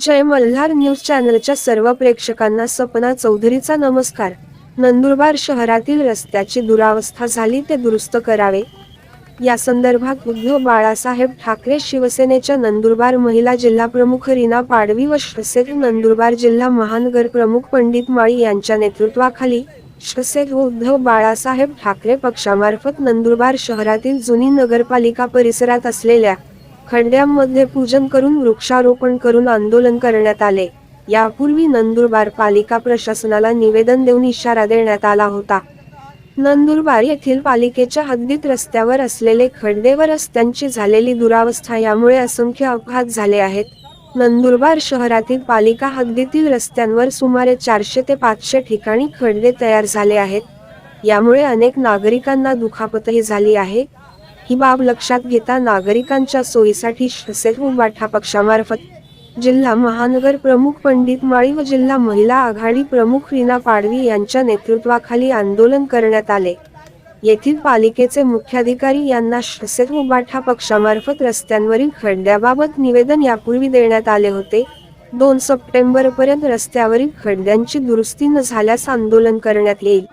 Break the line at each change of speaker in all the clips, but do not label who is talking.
जय Malhar news चॅनलच्या सर्व प्रेक्षकांना सपना चौधरीचा नमस्कार. नंदुरबार शहरातील रस्त्याची दुरावस्था झाली ते दुरुस्त करावे. या संदर्भात उद्धव बाळासाहेब ठाकरे शिवसेनेच्या नंदुरबार महिला जिल्हा प्रमुख रीना पाडवी व शिवसेना नंदुरबार जिल्हा महानगर प्रमुख पंडित माळी यांच्या नेतृत्वाखाली शिवसेना व उद्धव बाळासाहेब ठाकरे पक्षामार्फत नंदुरबार शहरातील जुनी नगरपालिका परिसरात असलेल्या खड्ड्यांमध्ये पूजन करून वृक्षारोपण करून आंदोलन करण्यात आले. यापूर्वी नंदुरबार पालिका प्रशासनाला निवेदन देऊन इशारा देण्यात आला होता. नंदुरबार येथील पालिकेच्या हद्दीत रस्त्यावर असलेले खड्डे व रस्त्यांची झालेली दुरावस्था यामुळे असंख्य अपघात झाले आहेत. नंदुरबार शहरातील पालिका हद्दीतील रस्त्यांवर सुमारे चारशे ते पाचशे ठिकाणी खड्डे तयार झाले आहेत. यामुळे अनेक नागरिकांना दुखापतही झाली आहे. ही बाब लक्षात घेता नागरिकांच्या सोयीसाठी शिवसेना उबाठा पक्षामार्फत जिल्हा महानगर प्रमुख पंडित माळी व जिल्हा महिला आघाडी प्रमुख रीना पाडवी यांच्या नेतृत्वाखाली आंदोलन करण्यात आले. येथील पालिकेचे मुख्याधिकारी यांना शिवसेना मुबाठा पक्षामार्फत रस्त्यांवरील खड्ड्याबाबत निवेदन यापूर्वी देण्यात आले होते. दोन सप्टेंबर पर्यंत रस्त्यावरील खड्ड्यांची दुरुस्ती न झाल्यास आंदोलन करण्यात येईल.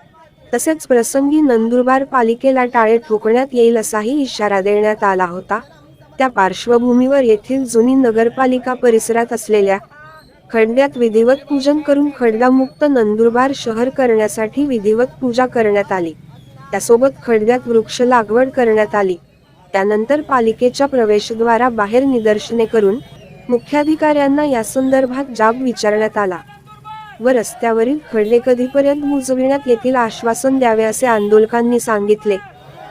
तसेच प्रसंगी नंदुरबार पालिकेला टाळे ठोकण्यात येईल असाही इशारा देण्यात आला होता. त्या पार्श्वभूमीवर येथील जुनी नगरपालिका परिसरात असलेल्या खड्ड्यात विधिवत पूजन करून खड्डामुक्त नंदुरबार शहर करण्यासाठी विधिवत पूजा करण्यात आली. त्यासोबत खड्ड्यात वृक्ष लागवड करण्यात आली. त्यानंतर पालिकेच्या प्रवेशद्वारा बाहेर निदर्शने करून मुख्याधिकाऱ्यांना या संदर्भात जाब विचारण्यात आला. व रस्त्यावरील खडले कधीपर्यंत बुजविण्यात येतील आश्वासन द्यावे असे आंदोलकांनी सांगितले.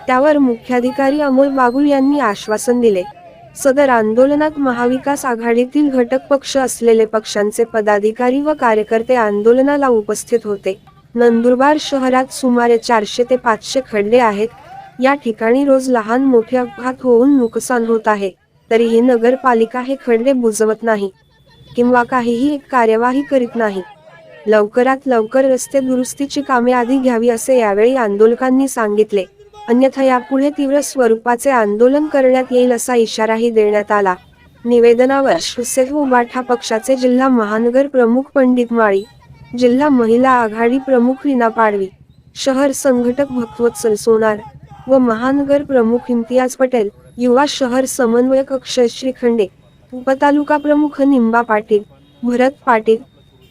त्यावर मुख्याधिकारी अमोल बागुल यांनी आश्वासन दिले. सदर आंदोलनात महाविकास आघाडीतील घटक पक्ष असलेले पक्षांचे पदाधिकारी व कार्यकर्ते आंदोलनाला उपस्थित होते. नंदुरबार शहरात सुमारे चारशे ते पाचशे खडले आहेत. या ठिकाणी रोज लहान मोठे अपघात होऊन नुकसान होत आहे. तरीही नगरपालिका हे खडले बुजवत नाही. किंवा काहीही कार्यवाही करीत नाही. लवकरात लवकर रस्ते दुरुस्तीची कामे आधी घ्यावी असे यावेळी आंदोलकांनी सांगितले. अन्यथा यापुढे तीव्र स्वरूपाचे आंदोलन करण्यात येईल असा इशाराही देण्यात आला. निवेदनावर शिवसेना उबाठा पक्षाचे जिल्हा महानगर प्रमुख पंडित माळी जिल्हा महिला आघाडी प्रमुख रीना पाडवी शहर संघटक भक्तवत्सल सोनार व महानगर प्रमुख इम्तियाज पटेल युवा शहर समन्वयक अक्षय श्रीखंडे उपतालुका प्रमुख निंबा पाटील भरत पाटील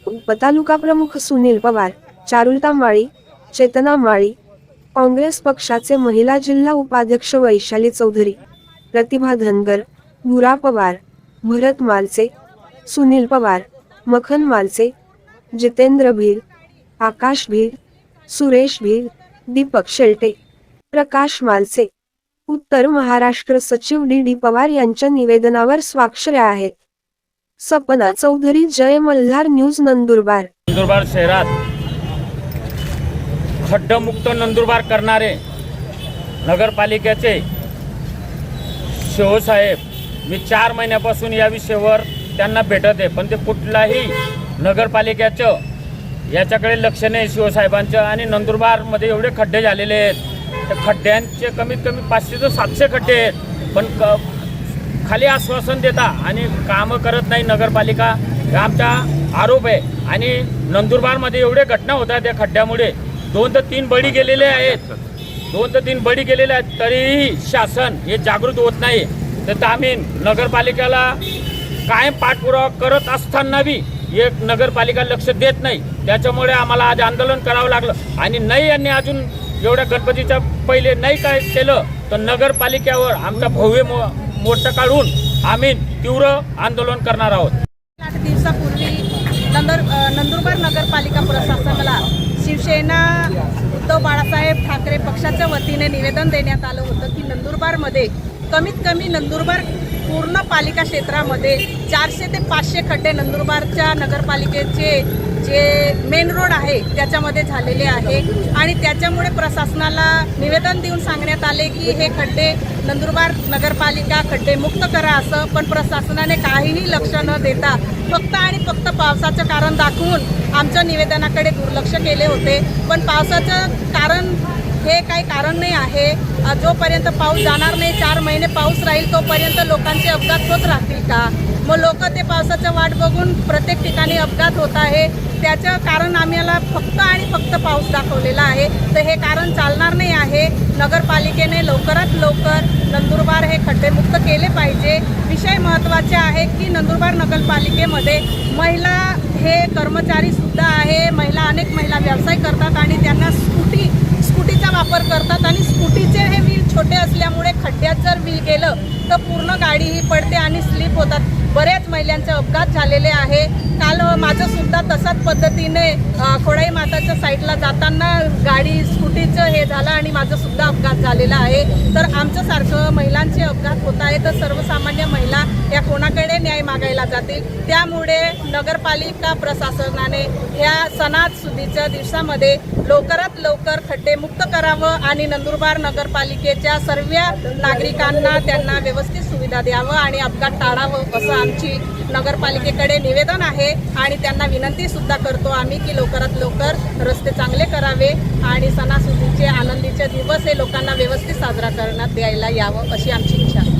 उपतालुका प्रमुख सुनील पवार चारुलता माळी चेतना माळी काँग्रेस पक्षाचे महिला जिल्हा उपाध्यक्ष वैशाली चौधरी प्रतिभा धनगर भुरा पवार भरत मालचे सुनील पवार मखन मालचे जितेंद्र भील आकाश भील सुरेश भील दीपक शेल्टे प्रकाश मालचे उत्तर महाराष्ट्र सचिव डी डी पवार यांच्या निवेदनावर स्वाक्षऱ्या आहेत. सपना चौधरी जय मल्हार न्यूज नंदुरबार.
नंदुरबार शहरात खड्डमुक्त नंदुरबार करणारे नगरपालिकेचे शिवसाहेब मी चार महिन्यापासून या विषयावर त्यांना भेटत आहे पण ते कुठलाही नगरपालिकेचं याच्याकडे लक्ष नाही शिवसाहेबांचं. आणि नंदुरबारमध्ये एवढे खड्डे झालेले आहेत. त्या खड्ड्यांचे कमीत कमी पाचशे ते सातशे खड्डे आहेत. पण क खाली आश्वासन देता आणि कामं करत नाही नगरपालिका हा आमचा आरोप आहे. आणि नंदुरबारमध्ये एवढे घटना होतात त्या खड्ड्यामुळे. दोन ते तीन बळी गेलेले आहेत. दोन ते तीन बळी गेलेले आहेत तरीही शासन हे जागृत होत नाही. तर आम्ही नगरपालिकेला कायम पाठपुरावा करत असताना बी एक नगरपालिका लक्ष देत नाही. त्याच्यामुळे आम्हाला आज आंदोलन करावं लागलं. आणि नाही यांनी अजून एवढ्या गणपतीच्या पहिले नाही काय केलं तर नगरपालिकेवर आमचा भव्य मोर्चा काढून आम्ही तीव्र आंदोलन करणार आहोत.
आठ दिवसापूर्वी नंदुर नंदुरबार नगरपालिका प्रशासनाला शिवसेना उद्धव बाळासाहेब ठाकरे पक्षाच्या वतीने निवेदन देण्यात आलं होतं की नंदुरबारमध्ये कमीत कमी नंदुरबार पूर्ण पालिका क्षेत्रामध्ये चारशे ते पाचशे खड्डे नंदुरबारच्या नगरपालिकेचे जे मेन रोड आहे त्याच्यामध्ये झालेले आहे. आणि त्याच्यामुळे प्रशासनाला निवेदन देऊन सांगण्यात आले की हे खड्डे नंदुरबार नगरपालिका खड्डे मुक्त करा असं पण प्रशासनाने काहीही लक्ष न देता फक्त आणि फक्त पावसाचं कारण दाखवून आमच्या निवेदनाकडे दुर्लक्ष केले होते. पण पावसाचं कारण हे काही कारण नाही आहे. जोपर्यंत पाऊस जाणार नाही चार महिने पाऊस राहील तोपर्यंत लोकांचे अपघात होत राहतील का? मग लोक ते बघून प्रत्येक ठिकाणी अपघात होत आहे. त्याचं कारण आम्हाला फक्त आणि फक्त पाऊस दाखवलेला आहे. तर हे कारण चालणार नाही आहे. नगरपालिकेने लवकरात लवकर नंदुरबार हे खड्डेमुक्त केले पाहिजे. विषय महत्त्वाचे आहे की नंदुरबार नगरपालिकेमध्ये महिला हे कर्मचारीसुद्धा आहे. महिला अनेक महिला व्यवसाय करतात आणि त्यांना स्कूटी स्कूटीचा वापर करतात आणि स्कूटीचे हे छोटे असल्यामुळे खड्ड्यात जर व्हील गेलं तर पूर्ण गाडी ही पडते आणि स्लिप होतात. बऱ्याच महिलांचे अपघात झालेले आहे. काल माझं सुद्धा तसाच पद्धतीने खोडाई माताच्या साईडला जाताना गाडी स्कूटीचं हे झालं आणि माझं सुद्धा अपघात झालेला आहे. तर आमच्यासारखं महिलांचे अपघात होत आहे तर सर्वसामान्य महिला या कोणाकडे न्याय मागायला जातील? त्यामुळे नगरपालिका प्रशासनाने या सणासुदीच्या दिवसामध्ये लवकरात लवकर खड्डे मुक्त करावं आणि नंदुरबार नगरपालिकेच्या सर्व नागरिकांना त्यांना व्यवस्थित सुविधा द्यावं आणि अपघात टाळावं असं आमची नगरपालिकेकडे निवेदन आहे. आणि त्यांना विनंतीसुद्धा करतो आम्ही की लवकरात लवकर रस्ते चांगले करावे आणि सणासुदीचे आनंदीचे दिवस हे लोकांना व्यवस्थित साजरा करण्यात द्यायला यावं अशी आमची इच्छा आहे.